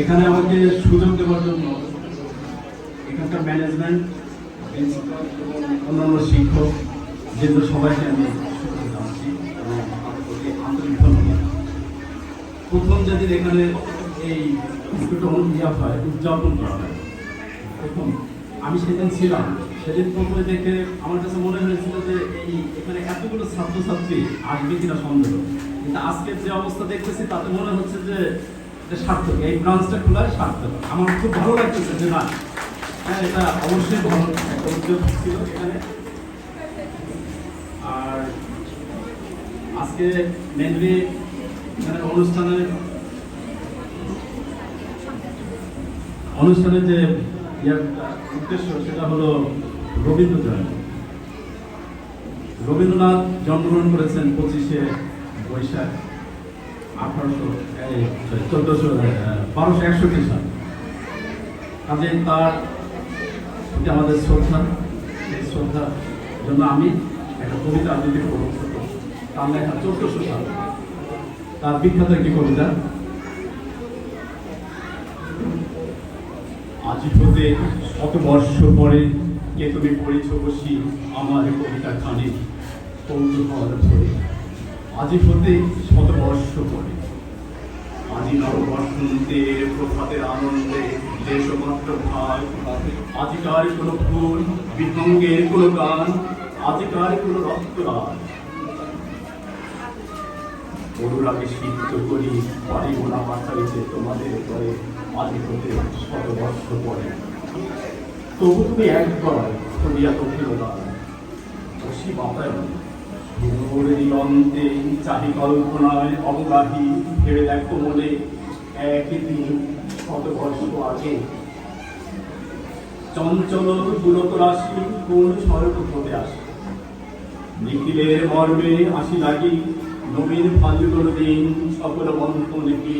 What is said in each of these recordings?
এখানে আমাকে সুযোগ দেওয়ার জন্য এখানকার ম্যানেজমেন্ট প্রিন্সিপাল অন্যান্য শিক্ষক যেহেতু সবাইকে আমি প্রথম যেদিন এখানে এই ইয়া হয়, উদযাপন করা হয়, প্রথম আমি সেদিন ছিলাম। সেদিন প্রথমে দেখে আমার কাছে মনে হয়েছিল যে এই এখানে এতগুলো ছাত্রছাত্রী আসবে কিনা সন্দেহ। কিন্তু আজকের যে অবস্থা দেখতেছি, তাতে মনে হচ্ছে যে এটা সার্থক, এই ব্রাঞ্চটা খোলায় সার্থক। আমার খুব ভালো লাগতেছে যে না হ্যাঁ এটা অবশ্যই ভালো একটা উদ্যোগ ছিল এখানে। আর আজকে মেনলি এখানে অনুষ্ঠানের অনুষ্ঠানের যে উদ্দেশ্য, সেটা হলো রবীন্দ্র জয়ন্তী রবীন্দ্রনাথ জন্মগ্রহণ করেছেন পঁচিশে বৈশাখ। আঠারোশো বারোশো একষট্টি সাল। কাজে তার আমাদের শ্রদ্ধা শ্রদ্ধার জন্য আমি একটা কবিতা তার লেখা চোদ্দশো সাল। তার বিখ্যাত একটি কবিতা। আজ হতে শত বর্ষ পরে কে তুমি পড়েছ বসি আমার কবিতা খানে কৌতূহল আজ হতে শত বর্ষ পরে। আজি নব বসন্তের প্রভাতের আনন্দে দেশমাত্র ভাগ আজিকার কোনো ফুল, বিহঙ্গের কোনো গান, আজিকার কোনো রক্তরাগ অনুরাগে সিদ্ধ করি পারিব না বাঁচাইছে তোমাদের পরে আজ হতে শত বর্ষ পরে। তবু তুমি একবার বাতায়ন দিগন্তে চাহি কল্পনায় অবগাহী ভেবে দেখো মনে, একই দিন শত বর্ষ আগে। চঞ্চল দুরত রাশি কোন স্বর্গ হতে আসে? নিখিলের মর্মে আসি লাগি, নবীন ফাল্গুন দিন সকল বন্ধ লিপি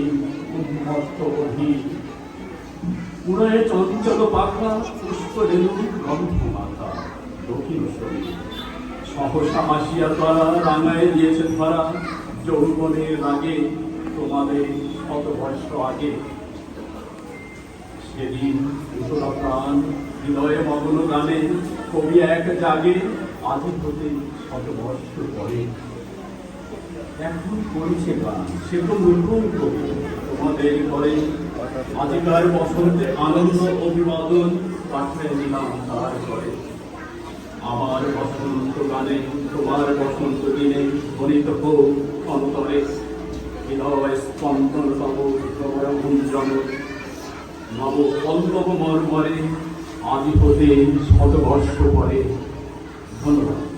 উন্মত্ত অধি পুনরে চঞ্চল পাখা, পুষ্প রেণু গন্ধ মাথা দক্ষিণ শরীর সহসা আসিয়া তারা রাঙায় দিয়েছে ধরা যৌবনের আগে তোমাদের শত বর্ষ আগে। সেদিন উতলা প্রাণ হৃদয়ে মগ্ন গানে কবি এক জাগে আদি হতে শত বর্ষ পরে। এখন করেছে গান, সে তো নতুন কবি। তোমাদের করে আজিকার বসন্তে আনন্দ, অভিবাদন পাঠিয়ে দিলাম তার করে আমার বসন্ত গানে, তোমার বসন্ত দিনে ধ্বনিত হোক অন্তরে হৃদয় স্পন্দন তব গুঞ্জন নব পল্লব মর্মরে আদি হতে শতবর্ষ পরে। ধন্যবাদ।